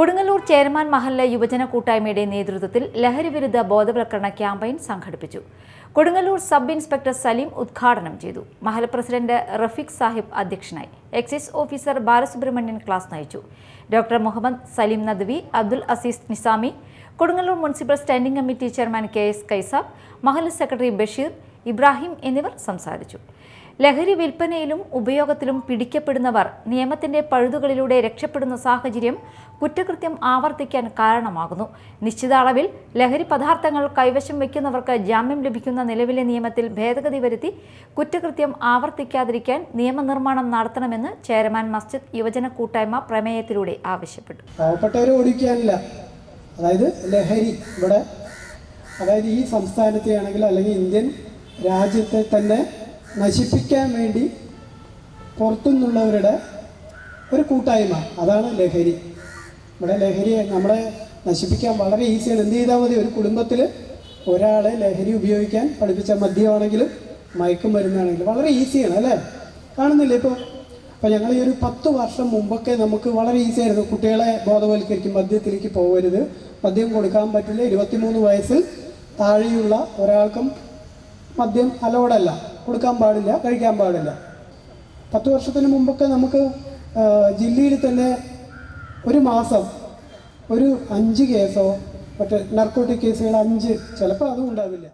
Kodungallur chairman മഹല്ല യുവജന കൂട്ടായ്മയുടെ നേതൃത്വത്തിൽ ലഹരി വിരുദ്ധ ബോധവൽക്കരണ ക്യാമ്പയിൻ സംഘടിപ്പിച്ചു. കൊടുങ്ങല്ലൂർ സബ് ഇൻസ്പെക്ടർ സലീം ഉദ്ഘാടനം ചെയ്തു. മഹല പ്രസിഡന്റ് റഫീഖ് സാഹിബ് അധ്യക്ഷനായി. എക്സൈസ് ഓഫീസർ ബാലസുബ്രഹ്മണ്യൻ ക്ലാസ് നയിച്ചു. Doctor Muhammad Saleem Nadvi Abdul Azeez Nizami Kodungallur municipal standing committee chairman K S Kaisab Mahal secretary Basheer Ibrahim എന്നിവർ സംസാരിച്ചു. ലഹരി വിൽപ്പനയിലും ഉപയോഗത്തിലും പിടിക്കപ്പെടുന്നവർ നിയമത്തിന്റെ പഴുതുകളിലൂടെ രക്ഷപ്പെടുന്ന സാഹചര്യം കുറ്റകൃത്യം ആവർത്തിക്കാൻ കാരണമാകുന്നു. നിശ്ചിത അളവിൽ ലഹരി പദാർത്ഥങ്ങൾ കൈവശം വയ്ക്കുന്നവർക്ക് ജാമ്യം ലഭിക്കുന്ന നിലവിലെ നിയമത്തിൽ ഭേദഗതി വരുത്തി കുറ്റകൃത്യം ആവർത്തിക്കാതിരിക്കാൻ നിയമനിർമ്മാണം നടത്തണമെന്ന് ചെയർമാൻ മസ്ജിദ് യുവജന കൂട്ടായ്മ പ്രമേയത്തിലൂടെ ആവശ്യപ്പെട്ടു. ഓടിക്കാനില്ല. അതായത് ലഹരി ഇവിടെ അതായത് ഈ സംസ്ഥാനത്തെ ആണെങ്കിൽ അല്ലെങ്കിൽ ഇന്ത്യൻ രാജ്യത്തെ തന്നെ നശിപ്പിക്കാൻ വേണ്ടി പുറത്തുനിന്നുള്ളവരുടെ ഒരു കൂട്ടായ്മ. അതാണ് ലഹരി. നമ്മുടെ ലഹരി നമ്മളെ നശിപ്പിക്കാൻ വളരെ ഈസിയാണ്. എന്ത് ചെയ്താൽ മതി? ഒരു കുടുംബത്തിൽ ഒരാളെ ലഹരി ഉപയോഗിക്കാൻ പഠിപ്പിച്ച മദ്യമാണെങ്കിലും മയക്കുമരുന്നാണെങ്കിലും വളരെ ഈസിയാണ് അല്ലേ? കാണുന്നില്ലേ ഇപ്പോൾ അപ്പോൾ ഞങ്ങൾ ഈ ഒരു പത്ത് വർഷം മുമ്പൊക്കെ നമുക്ക് വളരെ ഈസി ആയിരുന്നു. കുട്ടികളെ ബോധവൽക്കരിക്കും മദ്യത്തിലേക്ക് പോകരുത്. മദ്യം കൊടുക്കാൻ പറ്റില്ല. ഇരുപത്തിമൂന്ന് വയസ്സിൽ താഴെയുള്ള ഒരാൾക്കും മദ്യം അലോഡല്ല കൊടുക്കാൻ പാടില്ല കഴിക്കാൻ പാടില്ല. പത്ത് വർഷത്തിന് മുമ്പൊക്കെ നമുക്ക് ജില്ലയിൽ തന്നെ ഒരു മാസം ഒരു അഞ്ച് കേസോ മറ്റേ നർക്കോട്ടിക് കേസുകൾ അഞ്ച് ചിലപ്പോൾ അതും ഉണ്ടാവില്ല.